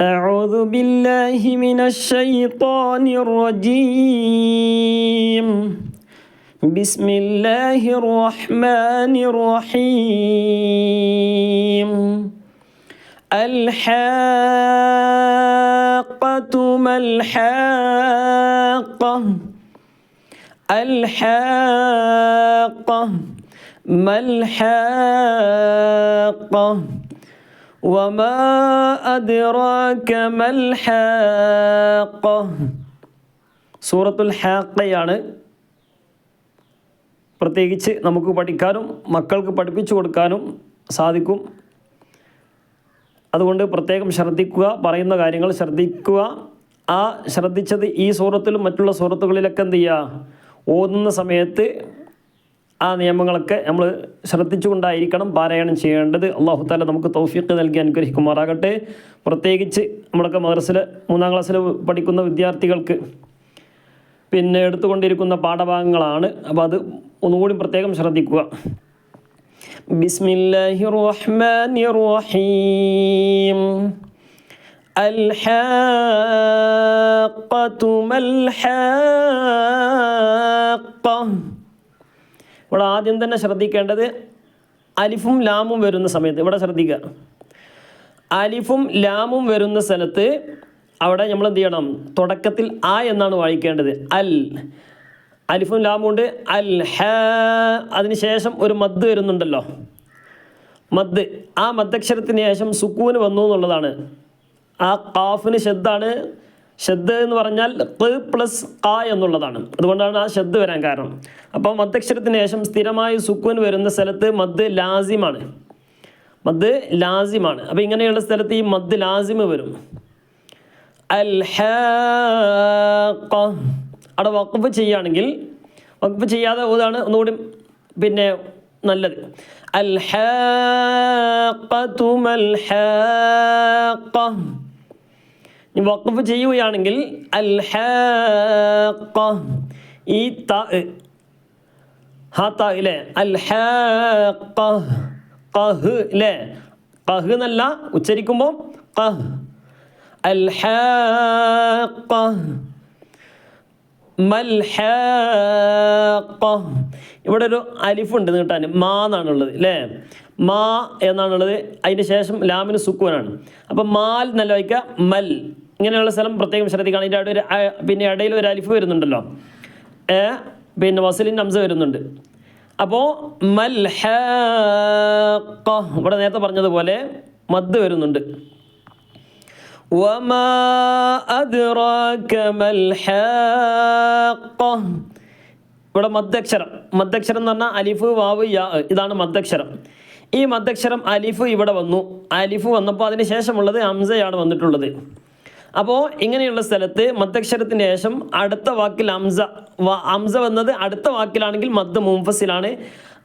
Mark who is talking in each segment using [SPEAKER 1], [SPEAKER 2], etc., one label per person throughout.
[SPEAKER 1] أعوذ بالله من الشيطان الرجيم. بسم الله الرحمن الرحيم. الحاقة ما الحاقة؟ الحاقة ما الحاقة؟ وما أدراك ما الحاقة സൂറത്തുൽ ഹാക്കയാണ് പ്രത്യേകിച്ച് നമുക്ക് പഠിക്കാനും മക്കൾക്ക് പഠിപ്പിച്ചു കൊടുക്കാനും സാധിക്കും അതുകൊണ്ട് പ്രത്യേകം ശ്രദ്ധിക്കുക പറയുന്ന കാര്യങ്ങൾ ശ്രദ്ധിക്കുക ആ ശ്രദ്ധിച്ചത് ഈ സൂറത്തിലും മറ്റുള്ള സൂറത്തുകളിലൊക്കെ എന്ത് ചെയ്യുക ഓതുന്ന സമയത്ത് ആ നിയമങ്ങളൊക്കെ നമ്മൾ ശ്രദ്ധിച്ചുകൊണ്ടായിരിക്കണം പാരായണം ചെയ്യേണ്ടത് അള്ളാഹു താല നമുക്ക് തൗഫീഖ് നൽകി അനുഗ്രഹിക്കുമാറാകട്ടെ പ്രത്യേകിച്ച് നമ്മളൊക്കെ മദ്രസിൽ മൂന്നാം ക്ലാസ്സിൽ പഠിക്കുന്ന വിദ്യാർത്ഥികൾക്ക് പിന്നെ എടുത്തുകൊണ്ടിരിക്കുന്ന പാഠഭാഗങ്ങളാണ് അപ്പോൾ അത് ഒന്നുകൂടി പ്രത്യേകം ശ്രദ്ധിക്കുക ബിസ്മില്ലാഹി റഹ്മാനി റഹീം الحاقة ما الحاقة ഇവിടെ ആദ്യം തന്നെ ശ്രദ്ധിക്കേണ്ടത് അലിഫും ലാമും വരുന്ന സമയത്ത് ഇവിടെ ശ്രദ്ധിക്കുക അലിഫും ലാമും വരുന്ന സ്ഥലത്ത് അവിടെ നമ്മൾ എന്ത് ചെയ്യണം? തുടക്കത്തിൽ ആ എന്നാണ് വായിക്കേണ്ടത്. അൽ. അലിഫും ലാമും ഉണ്ട്. അൽ ഹ. അതിനുശേഷം ഒരു മദ് വരുന്നുണ്ടല്ലോ. മദ്. ആ മദ്ദക്ഷരത്തിന് ശേഷം സുക്കൂന് വന്നു എന്നുള്ളതാണ്. ആ കാഫിന് ശബ്ദാണ്. ശബ്ദ് എന്ന് പറഞ്ഞാൽ ത് പ്ലസ് ആ എന്നുള്ളതാണ്. അതുകൊണ്ടാണ് ആ ശബ്ദ് വരാൻ കാരണം. അപ്പോൾ മദ്ധ്യക്ഷരത്തിന് ശേഷം സ്ഥിരമായി സുക്കൂൻ വരുന്ന സ്ഥലത്ത് മദ് ലാസിമാണ്. മദ് ലാസിമാണ്. അപ്പോൾ ഇങ്ങനെയുള്ള സ്ഥലത്ത് ഈ മദ് ലാസിമ് വരും. അൽ അവിടെ വഖഫ് ചെയ്യുകയാണെങ്കിൽ വഖഫ് ചെയ്യാതെ ഓതാണ് ഒന്നുകൂടി പിന്നെ നല്ലത്. അൽ മൽ വഖഫ് ചെയ്യുകയാണെങ്കിൽ അൽ ഈ ത എന്നല്ല ഉച്ചരിക്കുമ്പോൾ ഇവിടെ ഒരു അലിഫുണ്ട് നീട്ടാൻ മാ എന്നാണുള്ളത് അല്ലേ മാ എന്നാണുള്ളത്. അതിന് ശേഷം ലാമിന് സുക്കൂനാണ്. അപ്പം മാൽ എന്നല്ല വയ്ക്കുക മൽ. ഇങ്ങനെയുള്ള സ്ഥലം പ്രത്യേകം ശ്രദ്ധിക്കണം അതിൻ്റെ അവിടെ ഒരു അ- പിന്നെ ഇടയിൽ ഒരു അലിഫ് വരുന്നുണ്ടല്ലോ ഏ പിന്നെ വസലിൻ അംസ വരുന്നുണ്ട് അപ്പോൾ മൽ ഹാഖ ഇവിടെ നേരത്തെ പറഞ്ഞതുപോലെ മദ് വരുന്നുണ്ട് وما أدراك ما الحاقة ഇവിടെ മദ്ദക്ഷരം മദ്ദക്ഷരം എന്ന് പറഞ്ഞാൽ അലിഫ് വാവ് യാ ഇതാണ് മദ്ദക്ഷരം ഈ മദ്ദക്ഷരം അലിഫ് ഇവിടെ വന്നു അലിഫ് വന്നപ്പോൾ അതിന് ശേഷമുള്ളത് ഹംസയാണ് വന്നിട്ടുള്ളത് അപ്പോൾ ഇങ്ങനെയുള്ള സ്ഥലത്ത് മദ്ദക്ഷരത്തിന് ശേഷം അടുത്ത വാക്കിൽ അംസ അംസ വന്നത് അടുത്ത വാക്കിലാണെങ്കിൽ മദ് മുംഫസിലാണ്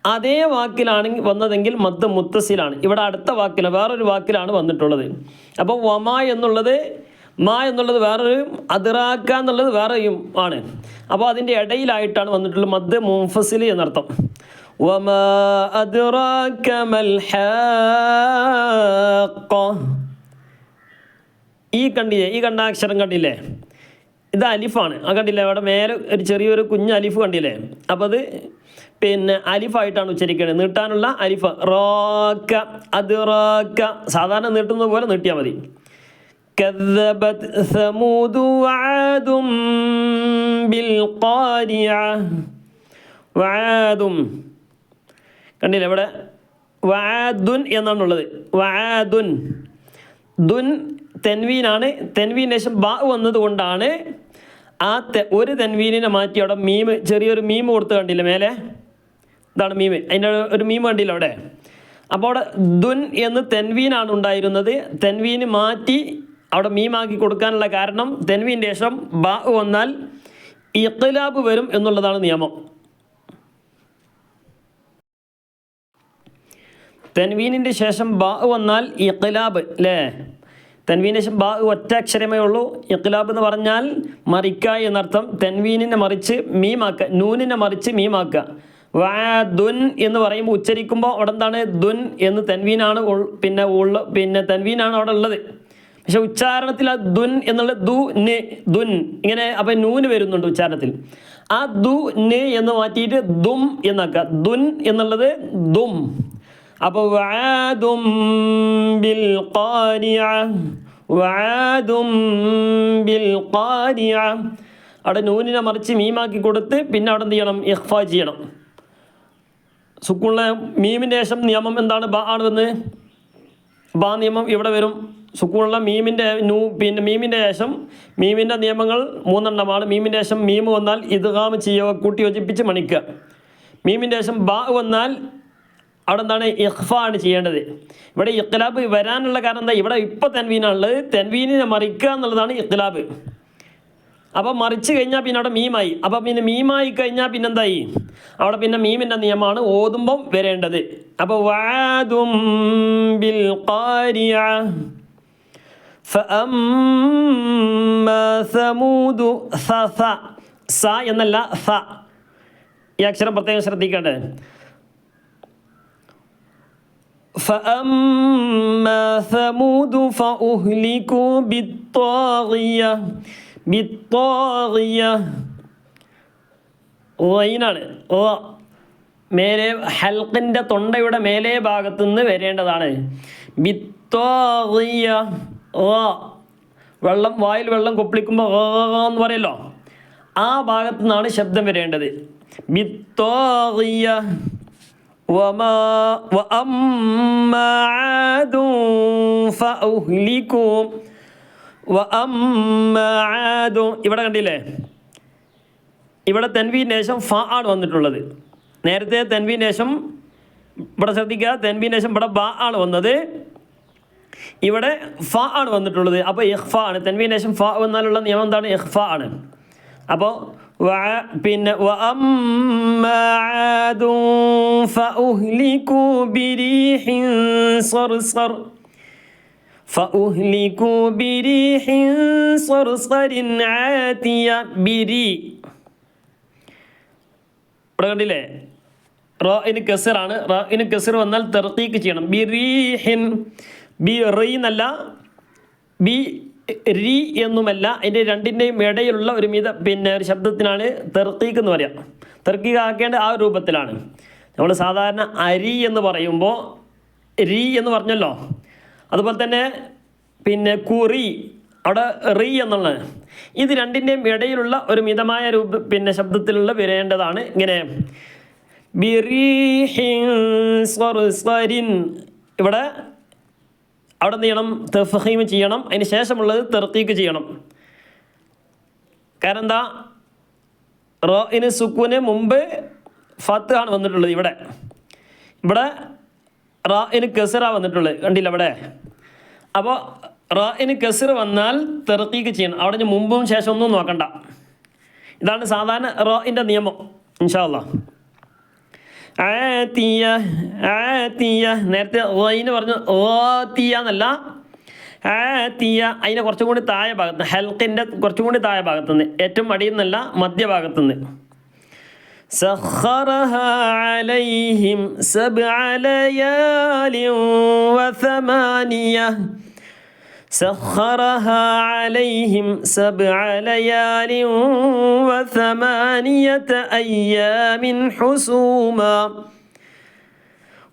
[SPEAKER 1] അതേ വാക്കിലാണെങ്കിൽ വന്നതെങ്കിൽ മദ് മുത്തസിലാണ്. ഇവിടെ അടുത്ത വാക്കിൽ വേറൊരു വാക്കിലാണ് വന്നിട്ടുള്ളത്. അപ്പോൾ വമ എന്നുള്ളത് മാ എന്നുള്ളത് വേറൊരു അതിറാക്ക എന്നുള്ളത് വേറെയും ആണ്. അപ്പോൾ അതിന്റെ ഇടയിലായിട്ടാണ് വന്നിട്ടുള്ളത് മദ് മുംഫസിൽ എന്നർത്ഥം. വമ അതിറാക്കമൽ ഹാക്ക ഈ കണ്ടില്ലേ ഈ കണ്ട അക്ഷരം കണ്ടില്ലേ ഇത് അലിഫാണ് ആ കണ്ടില്ലേ അവിടെ മേലെ ഒരു ചെറിയൊരു കുഞ്ഞ് അലിഫ് കണ്ടില്ലേ അപ്പോൾ അത് പിന്നെ അലിഫായിട്ടാണ് ഉച്ചരിക്കേണ്ടത് നീട്ടാനുള്ള അലിഫ് റോക്ക അത് റോക്ക സാധാരണ നീട്ടുന്നത് പോലെ നീട്ടിയാൽ മതി كذبت ثمود وعاد بالقارعة وعاد കണ്ടില്ലേ ഇവിടെ വാദുൻ എന്നാണുള്ളത് വാദുൻ ദുൻ തെൻവീനാണ്. തെൻവീന് ശേഷം ബാ വന്നത് കൊണ്ടാണ് ആ ഒരു തെൻവീനിനെ മാറ്റി അവിടെ മീമ് ചെറിയൊരു മീമ് കൊടുത്ത് കണ്ടില്ല മേലെ? ഇതാണ് മീമ് അതിന്റെ ഒരു മീമ് കണ്ടില്ല അവിടെ? അപ്പോൾ അവിടെ ദുൻ എന്ന് തെൻവീനാണ് ഉണ്ടായിരുന്നത്. തെൻവീന് മാറ്റി അവിടെ മീമാക്കി കൊടുക്കാനുള്ള കാരണം തെൻവീന്റെ ശേഷം ബാ വന്നാൽ ഇഖ്ലാബ് വരും എന്നുള്ളതാണ് നിയമം. തെൻവീനിന്റെ ശേഷം ബാ വന്നാൽ ഇഖ്ലാബ് അല്ലേ ശേഷം ബാ ഒറ്റ അക്ഷരമേ ഉള്ളൂ. ഇഖ്ലാബ് എന്ന് പറഞ്ഞാൽ മറിക്ക എന്നർത്ഥം. തെൻവീനിനെ മറിച്ച് മീമാക്കുക നൂനിനെ മറിച്ച് മീമാക്കുക വാദുൻ എന്ന് പറയുമ്പോൾ ഉച്ചരിക്കുമ്പോൾ അവിടെ എന്താണ്? ദുൻ എന്ന് തെൻവീനാണ് പിന്നെ ഉള്ള പിന്നെ തെൻവീനാണ് അവിടെ ഉള്ളത്. പക്ഷെ ഉച്ചാരണത്തിൽ ആ ദുൻ എന്നുള്ള ദു ന് ദുൻ. ഇങ്ങനെ അപ്പം നൂന് വരുന്നുണ്ട് ഉച്ചാരണത്തിൽ. ആ ദു ന് എന്ന് മാറ്റിയിട്ട് ദും എന്നാക്കുക ദുൻ എന്നുള്ളത് ദും. ബിൽ ബിൽ അവിടെ നൂനിനെ മറിച്ച് മീമാക്കി കൊടുത്ത് പിന്നെ അവിടെ എന്ത് ചെയ്യണം? ഇഹ്ഫ ചെയ്യണം. സുക്കൂണിലെ മീമിന്റെ ശേഷം നിയമം എന്താണ്? ബ ആണ് വന്ന് ബാ നിയമം ഇവിടെ വരും. സുക്കൂണിലെ മീമിന്റെ നൂ പിന്നെ മീമിന്റെ ശേഷം മീമിന്റെ നിയമങ്ങൾ മൂന്നെണ്ണമാണ്. മീമിന്റെ ശേഷം മീമ് വന്നാൽ ഇദ്ഗാം ചെയ്യുക കൂട്ടി യോജിപ്പിച്ച് മണിക്കുക. മീമിന്റെ ശേഷം ബാ വന്നാൽ അവിടെ എന്താണ്? ഇഹ്ഫ ആണ് ചെയ്യേണ്ടത്. ഇവിടെ ഇഖ്ലാബ് വരാനുള്ള കാരണം എന്താ? ഇവിടെ ഇപ്പോൾ തെൻവീനാണുള്ളത്. തെൻവീനിനെ മറിക്കുക എന്നുള്ളതാണ് ഇഖ്ലാബ്. അപ്പോൾ മറിച്ച് കഴിഞ്ഞാൽ പിന്നെ അവിടെ മീമായി. അപ്പോൾ പിന്നെ മീമായി കഴിഞ്ഞാൽ പിന്നെന്തായി അവിടെ പിന്നെ മീമിന്റെ നിയമമാണ് ഓതുമ്പം വരേണ്ടത്. അപ്പോൾ വാദും ബിൽ കാരിയ സമൂതു സ എന്നല്ല സ. ഈ അക്ഷരം പ്രത്യേകം ശ്രദ്ധിക്കേണ്ടത്. فأما ثمود فأهلكوا بالطاغية بالطاغية റൈനാണ് ഓ മേലെ ഹൽക്കിൻ്റെ തൊണ്ടയുടെ മേലെ ഭാഗത്തു നിന്ന് വരേണ്ടതാണ് ബിത്തോറിയ ഓ വെള്ളം വായിൽ വെള്ളം കൊപ്പിളിക്കുമ്പോൾ ഓ എന്ന് പറയല്ലോ ആ ഭാഗത്തു നിന്നാണ് ശബ്ദം വരേണ്ടത് ബിത്തോറിയ وما وأما عاد فأهلكوا وأما عاد ഇവിടെ കണ്ടില്ലേ ഇവിടെ തെൻവീന് ശേഷം ഫ ആണ് വന്നിട്ടുള്ളത് നേരത്തെ തെൻവീന് ശേഷം ഇവിടെ ശ്രദ്ധിക്കുക തെൻവീന് ശേഷം ഇവിടെ ബ ആണ് വന്നത് ഇവിടെ ഫ ആണ് വന്നിട്ടുള്ളത് അപ്പോൾ ഇഹ്ഫ ആണ് തെൻവീന് ശേഷം ഫ വന്നാലുള്ള നിയമം എന്താണ് ഇഹ്ഫ ആണ് അപ്പോൾ വ- പിന്നെ وأما عاد فأهلكوا بريح صرصر فأهلكوا بريح صرصر عاتية بري ഇവിടെ കണ്ടില്ലേ റാഇന് കസറാണ് റാഇന് കസർ വന്നാൽ തെർക്കീക്ക് ചെയ്യണം ബി റീഹിൻ ബി റീ എന്നല്ല ബി രി എന്നുമല്ല അതിന്റെ രണ്ടിന്റെയും ഇടയിലുള്ള ഒരു മിത പിന്നെ ഒരു ശബ്ദത്തിനാണ് തെർക്കീക്ക് എന്ന് പറയാം. തെർക്കീക്ക് ആക്കേണ്ട ആ രൂപത്തിലാണ്. നമ്മൾ സാധാരണ അരി എന്ന് പറയുമ്പോൾ രി എന്ന് പറഞ്ഞല്ലോ. അതുപോലെ തന്നെ പിന്നെ കുറി അവിടെ റി എന്നുള്ളത്. ഇത് രണ്ടിന്റെയും ഇടയിലുള്ള ഒരു മിതമായ രൂപ പിന്നെ ശബ്ദത്തിലുള്ള വരേണ്ടതാണ് ഇങ്ങനെ. ബിറി ഇവിടെ അവിടെ എന്ത് ചെയ്യണം? തെഫഹീം ചെയ്യണം. അതിന് ശേഷമുള്ളത് തെർക്കീക്ക് ചെയ്യണം. കാരണം എന്താ? റോയിന് സുക്കൂന് മുമ്പ് ഫത്ത് ആണ് വന്നിട്ടുള്ളത് ഇവിടെ. ഇവിടെ റായിന് കെസറ വന്നിട്ടുള്ളത്. കണ്ടില്ല അവിടെ? അപ്പോൾ റായിന് കെസർ വന്നാൽ തെർക്കീക്ക് ചെയ്യണം. അവിടെ മുമ്പും ശേഷം ഒന്നും നോക്കണ്ട. ഇതാണ് സാധാരണ റോഇന്റെ നിയമം. ഇൻഷാല്ല ആത്തിയ ആത്തിയ നേരത്തെ റൈന് പറഞ്ഞു ഓത്തിയ എന്നല്ല ആത്തിയ അതിനെ കുറച്ചും കൂടി താഴെ ഭാഗത്ത് ഹെൽക്കിൻ്റെ കുറച്ചും കൂടി താഴെ ഭാഗത്തുനിന്ന് ഏറ്റവും അടിയിൽ നിന്നല്ല മധ്യഭാഗത്തുനിന്ന് سخرها عليهم سبع ليال وثمانية سخرها عليهم سبع ليال وثمانية أيام حسوما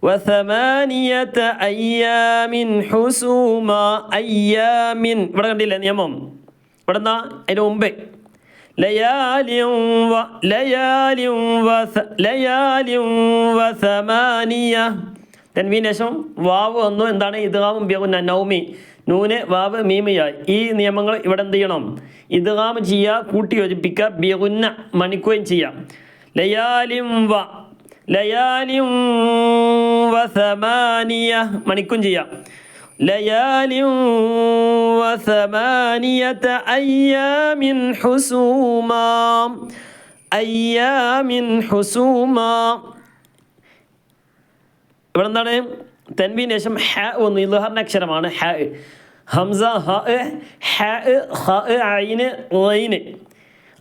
[SPEAKER 1] وثمانية أيام حسوما أيام ഇവിടെ കണ്ടില്ലേ നിയമം ഇവിടെ എന്താ അതിന് മുമ്പേ ലയാലിയും വ ലയാലിയും വ ലയാലിയും വസമാനിയ തെൻവീന് ശേഷം വാവ് വന്നു എന്താണ് ഇദ്ഗാമും ബിഗുന്ന നൗമി നൂന് വാവ് മീമയായി. ഈ നിയമങ്ങൾ ഇവിടെ എന്ത് ചെയ്യണം? ഇദ്ഗാം ചെയ്യുക കൂട്ടി യോജിപ്പിക്കുക ബിഹുന്ന മണിക്കുകയും ചെയ്യാം. ലയാലിം വ ലയാലിം വസമാനിയ മണിക്കും ചെയ്യാം. ലയാലിം വസമാനിയത അയ്യാമിൻ ഹുസൂമ അയ്യാമിൻ ഹുസൂമ. ഇവിടെ എന്താണ് തെൻവീൻ ശേഷം ഹ ഒന്ന് ഇൽഹാറിന്റെ അക്ഷരമാണ് ഹ. ഹംസ ഹ ഹ ഹ ഐന് റൈന്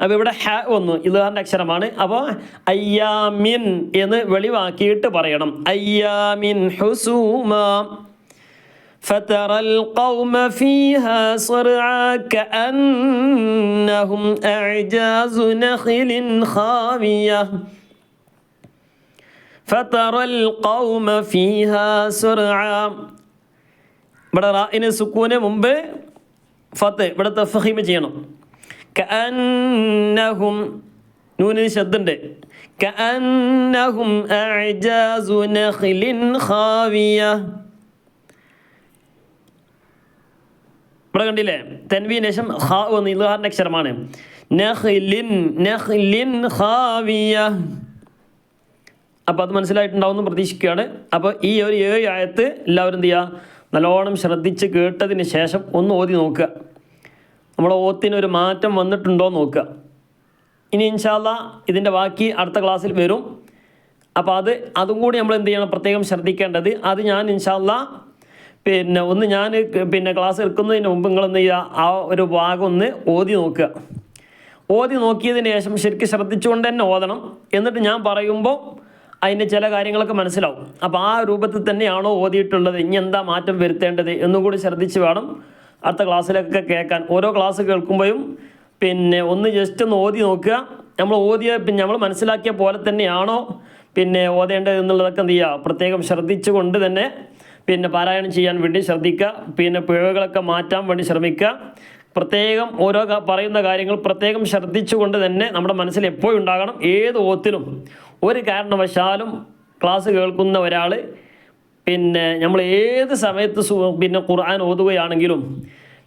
[SPEAKER 1] അപ്പോൾ ഇവിടെ ഹ വന്നു ഇൽഹാറിൻ്റെ അക്ഷരമാണ് അപ്പോൾ അയ്യാമിൻ എന്ന് വെളിവാക്കിയിട്ട് പറയണം അയ്യാമിൻ ഹുസൂമ فترى القوم فيها صرعى كأنهم أعجاز نخل خاوية فترى القوم فيها صرعى ഇവിടെ റായിന് സുക്കൂന് മുമ്പ് ഫത്ത് ഇവിടെ തഫഹീമ ചെയ്യണം. കഅന്നഹും നൂനിന് ശബ്ദുണ്ട്. കഅന്നഹും നഖ്ലിൻ ഖാവിയ. ഇവിടെ കണ്ടില്ലേ? തെൻവി ശേഷം ഖാ എന്ന് ഇൽഹാറിന്റെ അക്ഷരമാണ്. നഖ്ലിൻ നഖ്ലിൻ ഖാവിയ. അപ്പോൾ അത് മനസ്സിലായിട്ടുണ്ടാവുമെന്ന് പ്രതീക്ഷിക്കുകയാണ്. അപ്പോൾ ഈ ഒരു ഏഴ് ആയത്ത് എല്ലാവരും എന്ത് ചെയ്യുക? നല്ലോണം ശ്രദ്ധിച്ച് കേട്ടതിന് ശേഷം ഒന്ന് ഓതി നോക്കുക. നമ്മുടെ ഓത്തിനൊരു മാറ്റം വന്നിട്ടുണ്ടോ നോക്കുക. ഇനി ഇൻഷാല്ല ഇതിന്റെ ബാക്കി അടുത്ത ക്ലാസ്സിൽ വരും. അപ്പോൾ അത് അതും കൂടി നമ്മൾ എന്ത് ചെയ്യണം? പ്രത്യേകം ശ്രദ്ധിക്കേണ്ടത് അത് ഞാൻ ഇൻഷാല്ല പിന്നെ ഒന്ന് ഞാൻ പിന്നെ ക്ലാസ് എടുക്കുന്നതിന് മുമ്പ് ചെയ്യുക? ആ ഒരു ഭാഗം ഒന്ന് ഓതി നോക്കുക. ഓതി നോക്കിയതിന് ശേഷം ശരിക്കും ശ്രദ്ധിച്ചുകൊണ്ട് തന്നെ ഓതണം. എന്നിട്ട് ഞാൻ പറയുമ്പോൾ അതിന്റെ ചില കാര്യങ്ങളൊക്കെ മനസ്സിലാവും. അപ്പോൾ ആ രൂപത്തിൽ തന്നെയാണോ ഓതിയിട്ടുള്ളത്? ഇനി എന്താ മാറ്റം വരുത്തേണ്ടത് എന്നും കൂടി ശ്രദ്ധിച്ച് വേണം അടുത്ത ക്ലാസ്സിലൊക്കെ കേൾക്കാൻ. ഓരോ ക്ലാസ് കേൾക്കുമ്പോഴും പിന്നെ ഒന്ന് ജസ്റ്റ് ഒന്ന് ഓതി നോക്കുക. നമ്മൾ ഓതിയ പിന്നെ നമ്മൾ മനസ്സിലാക്കിയ പോലെ തന്നെയാണോ പിന്നെ ഓതേണ്ടത് എന്നുള്ളതൊക്കെ എന്ത് ചെയ്യുക? പ്രത്യേകം ശ്രദ്ധിച്ചുകൊണ്ട് തന്നെ പിന്നെ പാരായണം ചെയ്യാൻ വേണ്ടി ശ്രദ്ധിക്കുക. പിന്നെ പിഴവുകളൊക്കെ മാറ്റാൻ വേണ്ടി ശ്രമിക്കുക. പ്രത്യേകം ഓരോ പറയുന്ന കാര്യങ്ങൾ പ്രത്യേകം ശ്രദ്ധിച്ചുകൊണ്ട് തന്നെ നമ്മുടെ മനസ്സിൽ എപ്പോഴും ഉണ്ടാകണം. ഏത് ഓത്തിലും ഒരു കാരണവശാലും ക്ലാസ് കേൾക്കുന്ന ഒരാൾ പിന്നെ നമ്മൾ ഏത് സമയത്ത് പിന്നെ ഖുർആൻ ഓതുകയാണെങ്കിലും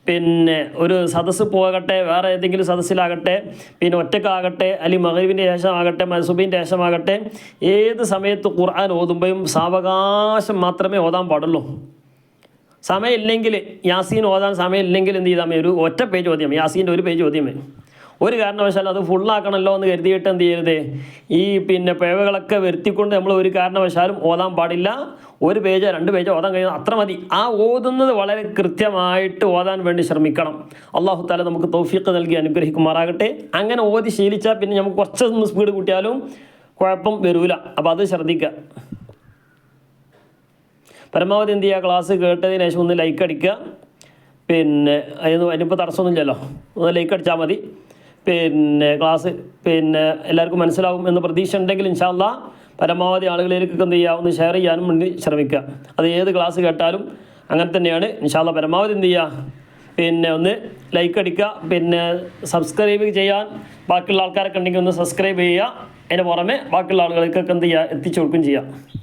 [SPEAKER 1] പിന്നെ ഒരു സദസ്സ് പോകട്ടെ വേറെ ഏതെങ്കിലും സദസ്സിലാകട്ടെ പിന്നെ ഒറ്റക്കാകട്ടെ അല്ലെങ്കിൽ മഹരീവിന്റെ ശേഷമാകട്ടെ മൻസുബിന്റെ ശേഷമാകട്ടെ ഏത് സമയത്ത് ഖുർആൻ ഓതുമ്പോഴും സാവകാശം മാത്രമേ ഓതാൻ പാടുള്ളൂ. സമയമില്ലെങ്കിൽ യാസീൻ ഓതാൻ സമയമില്ലെങ്കിൽ എന്ത് ചെയ്താൽ മതി? ഒരു ഒറ്റ പേജ് ഓതിയാൽ യാസീന്റെ ഒരു പേജ് ഓതിയാൽ മതി. ഒരു കാരണവശാലും അത് ഫുള്ളാക്കണമല്ലോ എന്ന് കരുതിയിട്ട് എന്ത് ചെയ്യരുത്? ഈ പിന്നെ പിഴവുകളൊക്കെ വരുത്തിക്കൊണ്ട് നമ്മൾ ഒരു കാരണവശാലും ഓതാൻ പാടില്ല. ഒരു പേജോ രണ്ട് പേജോ ഓതാൻ കഴിയുന്ന അത്ര മതി. ആ ഓതുന്നത് വളരെ കൃത്യമായിട്ട് ഓതാൻ വേണ്ടി ശ്രമിക്കണം. അള്ളാഹു താല നമുക്ക് തൗഫീഖ് നൽകി അനുഗ്രഹിക്കുമാറാകട്ടെ. അങ്ങനെ ഓതി ശീലിച്ചാൽ പിന്നെ നമുക്ക് കുറച്ചൊന്ന് സ്പീഡ് കൂട്ടിയാലും കുഴപ്പം വരൂല. അപ്പോൾ അത് ശ്രദ്ധിക്കുക പരമാവധി എന്ത് ചെയ്യുക? ക്ലാസ് കേട്ടതിന് ശേഷം ഒന്ന് ലൈക്ക് അടിക്കുക. പിന്നെ അതിന് അതിനിപ്പോൾ തടസ്സമൊന്നുമില്ലല്ലോ. ഒന്ന് ലൈക്ക് അടിച്ചാൽ മതി. പിന്നെ ക്ലാസ് പിന്നെ എല്ലാവർക്കും മനസ്സിലാവും എന്ന് പ്രതീക്ഷ ഉണ്ടെങ്കിൽ ഇൻഷാല്ല പരമാവധി ആളുകളിലേക്കൊക്കെ എന്ത് ചെയ്യുക ഒന്ന് ഷെയർ ചെയ്യാനും വേണ്ടി ശ്രമിക്കുക. അത് ഏത് ക്ലാസ് കേട്ടാലും അങ്ങനെ തന്നെയാണ്. ഇൻഷാല്ല പരമാവധി എന്ത് ചെയ്യുക പിന്നെ ഒന്ന് ലൈക്ക് അടിക്കുക. പിന്നെ സബ്സ്ക്രൈബ് ചെയ്യാൻ ബാക്കിയുള്ള ആൾക്കാരൊക്കെ ഉണ്ടെങ്കിൽ ഒന്ന് സബ്സ്ക്രൈബ് ചെയ്യുക. അതിന് പുറമെ ബാക്കിയുള്ള ആളുകൾക്കൊക്കെ എന്ത് ചെയ്യുക എത്തിച്ചു കൊടുക്കുകയും ചെയ്യുക